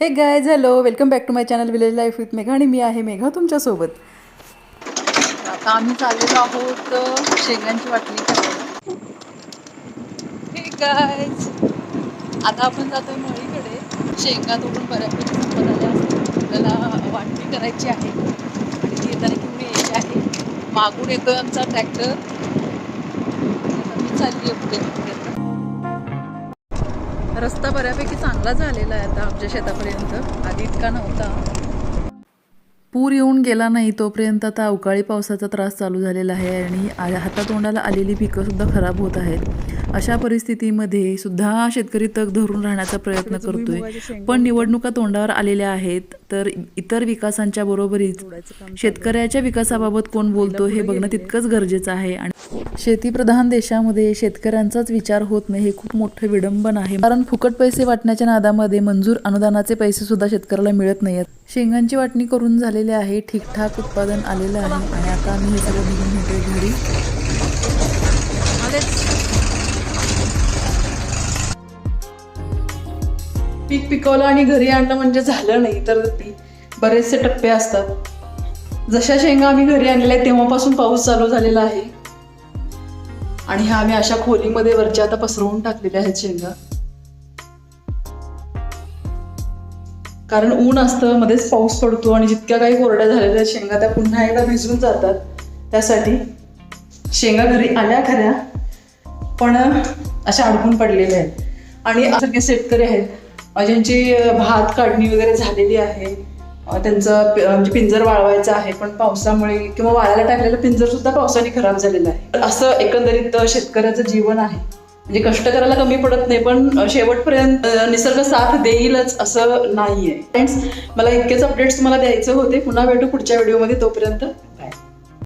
Hey guys hello welcome back to my channel village life with Megha आणि मी आहे मेघा तुमच्यासोबत आता आम्ही चाललेलो आहोत शेंगांची वाटणी करायला. हे गायज आता आपण जातो मळीकडे शेंगा तोडून बऱ्यापैकी संपत आल्या आपल्याला वाटणी करायची आहे. आणि ती येताना घेऊन यायची आहे. मागून येतोय आमचा ट्रॅक्टर आता मी चालली आहे पुढे. रस्ता बऱ्यापैकी चांगला झालेला आहे आता आमच्या शेतापर्यंत. आधी इतका नव्हता. पूर येऊन गेला नाही तोपर्यंत आता अवकाळी पावसाचा त्रास चालू झालेला आहे आणि हातातोंडाला आलेली पिकं सुद्धा खराब होत आहेत. अशा परिस्थितीमध्ये सुद्धा शेतकरी तग धरून राहण्याचा प्रयत्न करतोय. पण निवडणुका तोंडावर आलेल्या आहेत तर इतर विकासांच्या बरोबरीच शेतकऱ्याच्या विकासाबाबत कोण बोलतो हे बघणं तितकंच गरजेचं आहे. आणि शेतीप्रधान देशामध्ये शेतकऱ्यांचाच विचार होत नाही हे खूप मोठं विडंबन आहे. कारण फुकट पैसे वाटण्याच्या नादामध्ये मंजूर अनुदानाचे पैसे सुद्धा शेतकऱ्याला मिळत नाहीत शेंगांची वाटणी करून झालेली आहे ठीकठाक उत्पादन आलेलं आहे. आणि आता आम्ही हे सगळं निघून घेतोय घरी. पीक पिकवलं आणि घरी आणलं म्हणजे झालं नाही तर बरेचसे टप्पे असतात. जशा शेंगा आम्ही घरी आणलेल्या तेव्हापासून पाऊस चालू झालेला आहे. आणि ह्या आम्ही अशा खोलीमध्ये वरच्या आता पसरवून टाकलेल्या आहेत शेंगा. कारण ऊन असतं मध्येच पाऊस पडतो आणि जितक्या काही कोरड्या झालेल्या शेंगा त्या पुन्हा एकदा भिजून जातात. त्यासाठी शेंगा घरी आल्या खऱ्या पण अशा अडकून पडलेल्या आहेत. आणि सारखे शेतकरी आहेत ज्यांची भात काढणी वगैरे झालेली आहे त्यांचं म्हणजे पिंजर वाळवायचं आहे पण पावसामुळे किंवा वाळायला टाकलेलं पिंजर सुद्धा पावसाने खराब झालेलं आहे. तर असं एकंदरीत शेतकऱ्याचं जीवन आहे. म्हणजे कष्ट करायला कमी पडत नाही पण शेवटपर्यंत निसर्ग साथ देईलच असं नाहीये. फ्रेंड्स मला इतकेच अपडेट्स तुम्हाला द्यायचे होते. पुन्हा भेटू पुढच्या व्हिडिओमध्ये तोपर्यंत